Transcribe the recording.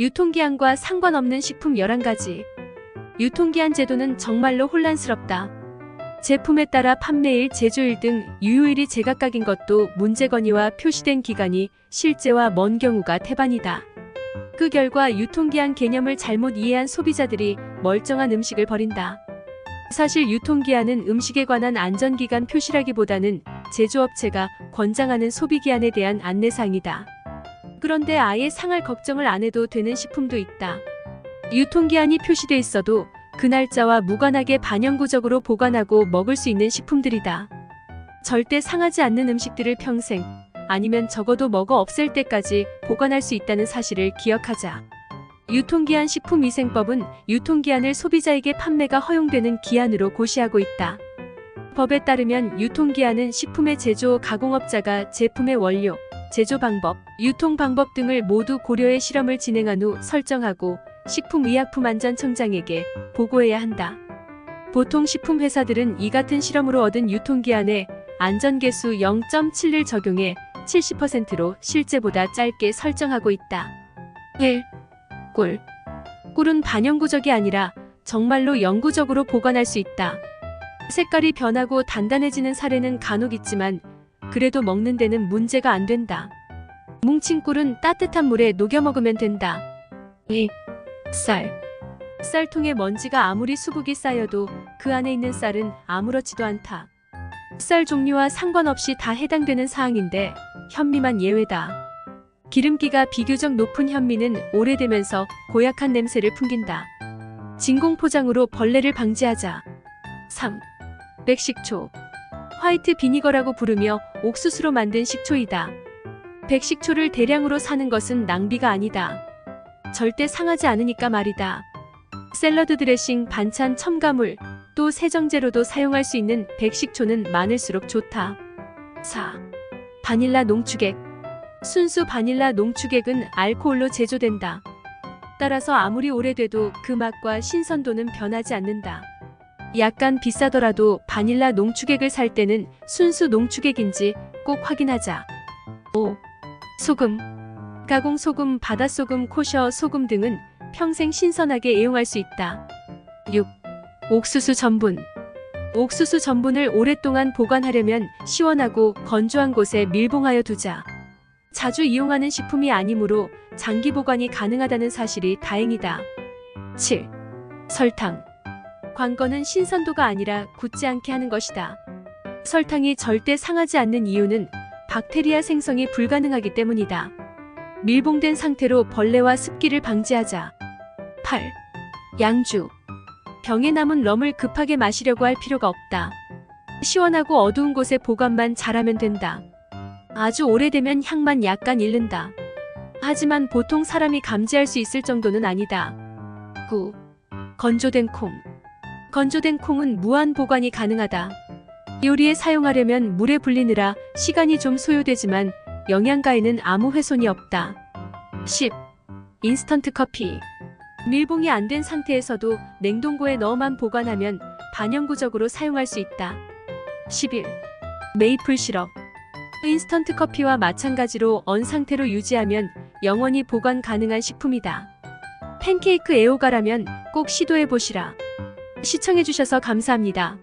유통기한과 상관없는 식품 11가지. 유통기한 제도는 정말로 혼란스럽다. 제품에 따라 판매일, 제조일 등 유효일이 제각각인 것도 문제거니와 표시된 기간이 실제와 먼 경우가 태반이다. 그 결과 유통기한 개념을 잘못 이해한 소비자들이 멀쩡한 음식을 버린다. 사실 유통기한은 음식에 관한 안전기간 표시라기보다는 제조업체가 권장하는 소비기한에 대한 안내사항이다. 그런데 아예 상할 걱정을 안 해도 되는 식품도 있다. 유통기한이 표시돼 있어도 그 날짜와 무관하게 반영구적으로 보관하고 먹을 수 있는 식품들이다. 절대 상하지 않는 음식들을 평생 아니면 적어도 먹어 없앨 때까지 보관할 수 있다는 사실을 기억하자. 유통기한 식품위생법은 유통기한을 소비자에게 판매가 허용되는 기한으로 고시하고 있다. 법에 따르면 유통기한은 식품의 제조 가공업자가 제품의 원료, 제조 방법, 유통 방법 등을 모두 고려해 실험을 진행한 후 설정하고 식품의약품안전청장에게 보고해야 한다. 보통 식품 회사들은 이 같은 실험으로 얻은 유통기한에 안전계수 0.7을 적용해 70%로 실제보다 짧게 설정하고 있다. 1. 꿀. 꿀은 반영구적이 아니라 정말로 영구적으로 보관할 수 있다. 색깔이 변하고 단단해지는 사례는 간혹 있지만 그래도 먹는 데는 문제가 안 된다. 뭉친 꿀은 따뜻한 물에 녹여 먹으면 된다. 2. 쌀. 쌀통에 먼지가 아무리 수국이 쌓여도 그 안에 있는 쌀은 아무렇지도 않다. 쌀 종류와 상관없이 다 해당되는 사항인데 현미만 예외다. 기름기가 비교적 높은 현미는 오래되면서 고약한 냄새를 풍긴다. 진공 포장으로 벌레를 방지하자. 3. 백식초. 화이트 비니거라고 부르며 옥수수로 만든 식초이다. 백식초를 대량으로 사는 것은 낭비가 아니다. 절대 상하지 않으니까 말이다. 샐러드 드레싱, 반찬, 첨가물, 또 세정제로도 사용할 수 있는 백식초는 많을수록 좋다. 4. 바닐라 농축액. 순수 바닐라 농축액은 알코올로 제조된다. 따라서 아무리 오래돼도 그 맛과 신선도는 변하지 않는다. 약간 비싸더라도 바닐라 농축액을 살 때는 순수 농축액인지 꼭 확인하자. 5. 소금. 가공 소금, 바닷소금, 코셔 소금 등은 평생 신선하게 애용할 수 있다. 6. 옥수수 전분. 옥수수 전분을 오랫동안 보관하려면 시원하고 건조한 곳에 밀봉하여 두자. 자주 이용하는 식품이 아니므로 장기 보관이 가능하다는 사실이 다행이다. 7. 설탕. 관건은 신선도가 아니라 굳지 않게 하는 것이다. 설탕이 절대 상하지 않는 이유는 박테리아 생성이 불가능하기 때문이다. 밀봉된 상태로 벌레와 습기를 방지하자. 8. 양주. 병에 남은 럼을 급하게 마시려고 할 필요가 없다. 시원하고 어두운 곳에 보관만 잘하면 된다. 아주 오래되면 향만 약간 잃는다. 하지만 보통 사람이 감지할 수 있을 정도는 아니다. 9. 건조된 콩. 건조된 콩은 무한 보관이 가능하다. 요리에 사용하려면 물에 불리느라 시간이 좀 소요되지만 영양가에는 아무 훼손이 없다. 10. 인스턴트 커피. 밀봉이 안 된 상태에서도 냉동고에 넣어만 보관하면 반영구적으로 사용할 수 있다. 11. 메이플 시럽. 인스턴트 커피와 마찬가지로 언 상태로 유지하면 영원히 보관 가능한 식품이다. 팬케이크 애호가라면 꼭 시도해 보시라. 시청해주셔서 감사합니다.